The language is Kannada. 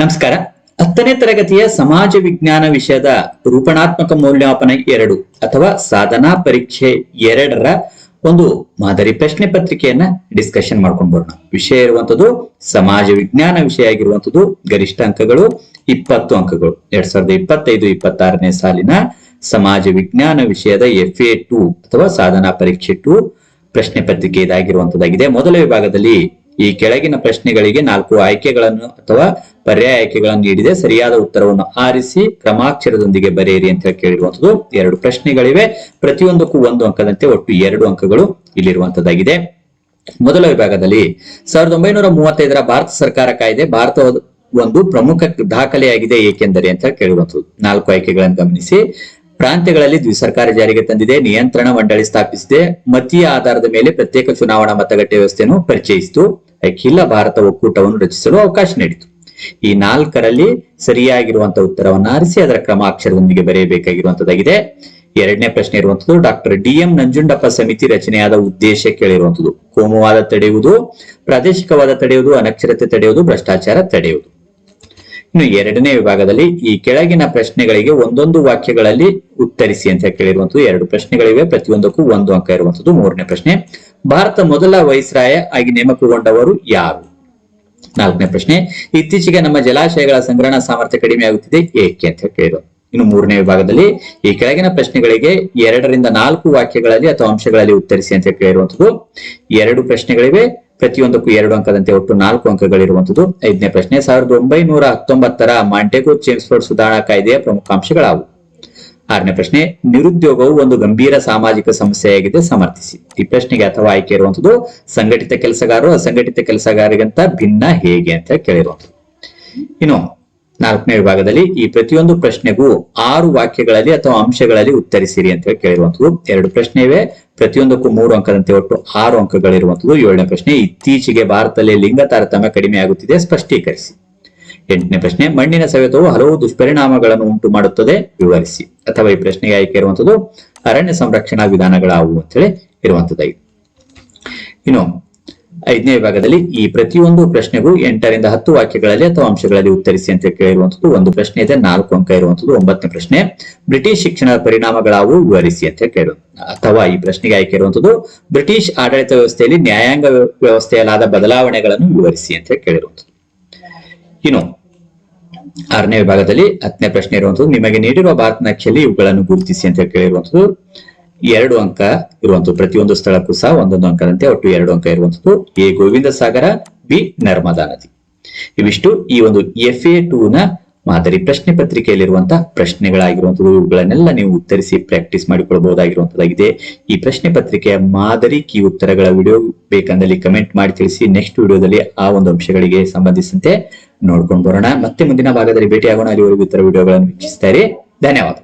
ನಮಸ್ಕಾರ. ಹತ್ತನೇ ತರಗತಿಯ ಸಮಾಜ ವಿಜ್ಞಾನ ವಿಷಯದ ರೂಪಣಾತ್ಮಕ ಮೌಲ್ಯಮಾಪನ ಎರಡು ಅಥವಾ ಸಾಧನಾ ಪರೀಕ್ಷೆ ಎರಡರ ಒಂದು ಮಾದರಿ ಪ್ರಶ್ನೆ ಪತ್ರಿಕೆಯನ್ನ ಡಿಸ್ಕಷನ್ ಮಾಡ್ಕೊಂಡು ಬರೋಣ. ವಿಷಯ ಇರುವಂತದ್ದು ಸಮಾಜ ವಿಜ್ಞಾನ ವಿಷಯ ಆಗಿರುವಂತದ್ದು ಗರಿಷ್ಠ ಅಂಕಗಳು, ಇಪ್ಪತ್ತು ಅಂಕಗಳು. ಎರಡ್ ಸಾವಿರದ ಇಪ್ಪತ್ತೈದು, ಇಪ್ಪತ್ತಾರನೇ ಸಾಲಿನ ಸಮಾಜ ವಿಜ್ಞಾನ ವಿಷಯದ ಎಫ್ ಎ ಟು ಅಥವಾ ಸಾಧನಾ ಪರೀಕ್ಷೆ ಟು ಪ್ರಶ್ನೆ ಪತ್ರಿಕೆ ಇದಾಗಿರುವಂತದ್ದಾಗಿದೆ ಮೊದಲ ವಿಭಾಗದಲ್ಲಿ ಈ ಕೆಳಗಿನ ಪ್ರಶ್ನೆಗಳಿಗೆ ನಾಲ್ಕು ಆಯ್ಕೆಗಳನ್ನು ಅಥವಾ ಪರ್ಯಾಯ ಆಯ್ಕೆಗಳನ್ನು ನೀಡಿದೆ. ಸರಿಯಾದ ಉತ್ತರವನ್ನು ಆರಿಸಿ ಕ್ರಮಾಕ್ಷರದೊಂದಿಗೆ ಬರೆಯಿರಿ ಅಂತ ಹೇಳಿ ಕೇಳಿರುವಂತದ್ದು ಎರಡು ಪ್ರಶ್ನೆಗಳಿವೆ. ಪ್ರತಿಯೊಂದಕ್ಕೂ ಒಂದು ಅಂಕದಂತೆ ಒಟ್ಟು ಎರಡು ಅಂಕಗಳು ಇಲ್ಲಿರುವಂತದ್ದಾಗಿದೆ ಮೊದಲ ವಿಭಾಗದಲ್ಲಿ ಸಾವಿರದ ಒಂಬೈನೂರ ಮೂವತ್ತೈದರ ಭಾರತ ಸರ್ಕಾರ ಕಾಯ್ದೆ ಭಾರತ ಒಂದು ಪ್ರಮುಖ ದಾಖಲೆಯಾಗಿದೆ. ಏಕೆಂದರೆ ಅಂತ ಹೇಳಿ ನಾಲ್ಕು ಆಯ್ಕೆಗಳನ್ನು ಗಮನಿಸಿ. ಪ್ರಾಂತ್ಯಗಳಲ್ಲಿ ದ್ವಿಸರ್ಕಾರ ಜಾರಿಗೆ ತಂದಿದೆ. ನಿಯಂತ್ರಣ ಮಂಡಳಿ ಸ್ಥಾಪಿಸಿದೆ. ಮತೀಯ ಆಧಾರದ ಮೇಲೆ ಪ್ರತ್ಯೇಕ ಚುನಾವಣಾ ಮತಗಟ್ಟೆ ವ್ಯವಸ್ಥೆಯನ್ನು ಪರಿಚಯಿಸಿತು. ಅಖಿಲ ಭಾರತ ಒಕ್ಕೂಟವನ್ನು ರಚಿಸಲು ಅವಕಾಶ ನೀಡಿತು. ಈ ನಾಲ್ಕರಲ್ಲಿ ಸರಿಯಾಗಿರುವಂತಹ ಉತ್ತರವನ್ನು ಆರಿಸಿ ಅದರ ಕ್ರಮ ಅಕ್ಷರದೊಂದಿಗೆ ಬರೆಯಬೇಕಾಗಿರುವಂತದ್ದಾಗಿದೆ ಎರಡನೇ ಪ್ರಶ್ನೆ ಇರುವಂತದ್ದು, ಡಾಕ್ಟರ್ ಡಿ ಎಂ ನಂಜುಂಡಪ್ಪ ಸಮಿತಿ ರಚನೆಯಾದ ಉದ್ದೇಶ ಕೇಳಿರುವಂತದ್ದು. ಕೋಮುವಾದ ತಡೆಯುವುದು, ಪ್ರಾದೇಶಿಕವಾದ ತಡೆಯುವುದು, ಅನಕ್ಷರತೆ ತಡೆಯುವುದು, ಭ್ರಷ್ಟಾಚಾರ ತಡೆಯುವುದು. ಇನ್ನು ಎರಡನೇ ವಿಭಾಗದಲ್ಲಿ ಈ ಕೆಳಗಿನ ಪ್ರಶ್ನೆಗಳಿಗೆ ಒಂದೊಂದು ವಾಕ್ಯಗಳಲ್ಲಿ ಉತ್ತರಿಸಿ ಅಂತ ಕೇಳಿರುವಂತದ್ದು. ಎರಡು ಪ್ರಶ್ನೆಗಳಿವೆ, ಪ್ರತಿಯೊಂದಕ್ಕೂ ಒಂದು ಅಂಕ ಇರುವಂತದ್ದು. ಮೂರನೇ ಪ್ರಶ್ನೆ, ಭಾರತ ಮೊದಲ ವೈಸ್ರಾಯ ಆಗಿ ನೇಮಕಗೊಂಡವರು ಯಾರು? ನಾಲ್ಕನೇ ಪ್ರಶ್ನೆ, ಇತ್ತೀಚೆಗೆ ನಮ್ಮ ಜಲಾಶಯಗಳ ಸಂಗ್ರಹಣಾ ಸಾಮರ್ಥ್ಯ ಕಡಿಮೆ ಆಗುತ್ತಿದೆ, ಏಕೆ ಅಂತ ಕೇಳಿದ್ರು. ಇನ್ನು ಮೂರನೇ ವಿಭಾಗದಲ್ಲಿ, ಈ ಕೆಳಗಿನ ಪ್ರಶ್ನೆಗಳಿಗೆ ಎರಡರಿಂದ ನಾಲ್ಕು ವಾಕ್ಯಗಳಲ್ಲಿ ಅಥವಾ ಅಂಶಗಳಲ್ಲಿ ಉತ್ತರಿಸಿ ಅಂತ ಕೇಳಿರುವಂತದ್ದು ಎರಡು ಪ್ರಶ್ನೆಗಳಿವೆ, ಪ್ರತಿಯೊಂದಕ್ಕೂ ಎರಡು ಅಂಕದಂತೆ ಒಟ್ಟು ನಾಲ್ಕು ಅಂಕಗಳಿರುವಂತದ್ದು ಐದನೇ ಪ್ರಶ್ನೆ, ಸಾವಿರದ ಒಂಬೈನೂರ ಹತ್ತೊಂಬತ್ತರ ಮಾಂಟೆಗೋ ಚೇಮ್ಸ್ಫೋರ್ಡ್ ಸುಧಾರಣಾ ಕಾಯ್ದೆಯ ಪ್ರಮುಖ ಅಂಶಗಳಾವು. ಆರನೇ ಪ್ರಶ್ನೆ, ನಿರುದ್ಯೋಗವು ಒಂದು ಗಂಭೀರ ಸಾಮಾಜಿಕ ಸಮಸ್ಯೆಯಾಗಿದೆ ಸಮರ್ಥಿಸಿ. ಈ ಪ್ರಶ್ನೆಗೆ ಅಥವಾ ಆಯ್ಕೆ ಇರುವಂತದ್ದು ಸಂಘಟಿತ ಕೆಲಸಗಾರರು, ಅಸಂಘಟಿತ ಕೆಲಸಗಾರರಿಗಿಂತ ಭಿನ್ನ ಹೇಗೆ ಅಂತ ಕೇಳಿರುವಂತದ್ದು. ಇನ್ನು ನಾಲ್ಕನೇ ವಿಭಾಗದಲ್ಲಿ ಈ ಪ್ರತಿಯೊಂದು ಪ್ರಶ್ನೆಗೂ ಆರು ವಾಕ್ಯಗಳಲ್ಲಿ ಅಥವಾ ಅಂಶಗಳಲ್ಲಿ ಉತ್ತರಿಸಿರಿ ಅಂತ ಹೇಳಿ ಕೇಳಿರುವಂತದ್ದು. ಎರಡು ಪ್ರಶ್ನೆ ಇವೆ, ಪ್ರತಿಯೊಂದಕ್ಕೂ ಮೂರು ಅಂಕದಂತೆ ಒಟ್ಟು ಆರು ಅಂಕಗಳಿರುವಂತದ್ದು. ಏಳನೇ ಪ್ರಶ್ನೆ, ಇತ್ತೀಚೆಗೆ ಭಾರತದಲ್ಲಿ ಲಿಂಗ ತಾರತಮ್ಯ ಕಡಿಮೆ ಆಗುತ್ತಿದೆ ಸ್ಪಷ್ಟೀಕರಿಸಿ. ಎಂಟನೇ ಪ್ರಶ್ನೆ, ಮಣ್ಣಿನ ಸವೆತವು ಹಲವು ದುಷ್ಪರಿಣಾಮಗಳನ್ನು ಉಂಟು ಮಾಡುತ್ತದೆ ವಿವರಿಸಿ. ಅಥವಾ ಈ ಪ್ರಶ್ನೆಗೆ ಆಯ್ಕೆ ಇರುವಂತದ್ದು ಅರಣ್ಯ ಸಂರಕ್ಷಣಾ ವಿಧಾನಗಳಾವು ಅಂತ ಹೇಳಿ ಇರುವಂತದ್ದು ಇನ್ನು ಐದನೇ ವಿಭಾಗದಲ್ಲಿ ಈ ಪ್ರತಿಯೊಂದು ಪ್ರಶ್ನೆಗೂ ಎಂಟರಿಂದ ಹತ್ತು ವಾಕ್ಯಗಳಲ್ಲಿ ಅಥವಾ ಅಂಶಗಳಲ್ಲಿ ಉತ್ತರಿಸಿ ಅಂತ ಕೇಳಿರುವಂತದ್ದು ಒಂದು ಪ್ರಶ್ನೆ ಇದೆ, ನಾಲ್ಕು ಅಂಕ ಇರುವಂತದ್ದು ಒಂಬತ್ತನೇ ಪ್ರಶ್ನೆ. ಬ್ರಿಟಿಷ್ ಶಿಕ್ಷಣದ ಪರಿಣಾಮಗಳಾವು ವಿವರಿಸಿ ಅಂತ ಕೇಳು. ಅಥವಾ ಈ ಪ್ರಶ್ನೆಗೆ ಆಯ್ಕೆ ಇರುವಂತದ್ದು ಬ್ರಿಟಿಷ್ ಆಡಳಿತ ವ್ಯವಸ್ಥೆಯಲ್ಲಿ ನ್ಯಾಯಾಂಗ ವ್ಯವಸ್ಥೆಯಲ್ಲಾದ ಬದಲಾವಣೆಗಳನ್ನು ವಿವರಿಸಿ ಅಂತ ಕೇಳಿರುವಂತದ್ದು. ಇನ್ನು ಆರನೇ ವಿಭಾಗದಲ್ಲಿ ಹತ್ತನೇ ಪ್ರಶ್ನೆ ಇರುವಂತದ್ದು ನಿಮಗೆ ನೀಡಿರುವ ಭಾರತ ನಕ್ಷೆಯಲ್ಲಿ ಇವುಗಳನ್ನು ಗುರುತಿಸಿ ಅಂತ ಕೇಳಿರುವಂತದ್ದು ಎರಡು ಅಂಕ ಇರುವಂತದ್ದು ಪ್ರತಿಯೊಂದು ಸ್ಥಳಕ್ಕೂ ಸಹ ಒಂದೊಂದು ಅಂಕದಂತೆ ಒಟ್ಟು ಎರಡು ಅಂಕ ಇರುವಂತದ್ದು ಎ ಗೋವಿಂದ ಸಾಗರ, ಬಿ ನರ್ಮದಾ ನದಿ. ಇವಿಷ್ಟು ಈ ಒಂದು ಎಫ್ ಎ ಟೂ ನ ಮಾದರಿ ಪ್ರಶ್ನೆ ಪತ್ರಿಕೆಯಲ್ಲಿರುವಂತಹ ಪ್ರಶ್ನೆಗಳಾಗಿರುವಂತದ್ದು ಇವುಗಳನ್ನೆಲ್ಲ ನೀವು ಉತ್ತರಿಸಿ ಪ್ರಾಕ್ಟೀಸ್ ಮಾಡಿಕೊಳ್ಳಬಹುದಾಗಿರುವಂತದ್ದಾಗಿದೆ ಈ ಪ್ರಶ್ನೆ ಪತ್ರಿಕೆಯ ಮಾದರಿ ಕೀ ಉತ್ತರಗಳ ವಿಡಿಯೋ ಬೇಕಂದಲ್ಲಿ ಕಮೆಂಟ್ ಮಾಡಿ ತಿಳಿಸಿ ನೆಕ್ಸ್ಟ್ ವಿಡಿಯೋದಲ್ಲಿ ಆ ಒಂದು ಅಂಶಗಳಿಗೆ ಸಂಬಂಧಿಸಿದಂತೆ ನೋಡ್ಕೊಂಡು ಬರೋಣ. ಮತ್ತೆ ಮುಂದಿನ ಭಾಗದಲ್ಲಿ ಭೇಟಿಯಾಗೋಣ. ಅಲ್ಲಿವರೆಗೂ ಇತರ ವಿಡಿಯೋಗಳನ್ನು ವೀಕ್ಷಿಸ್ತಾರೆ ಧನ್ಯವಾದ.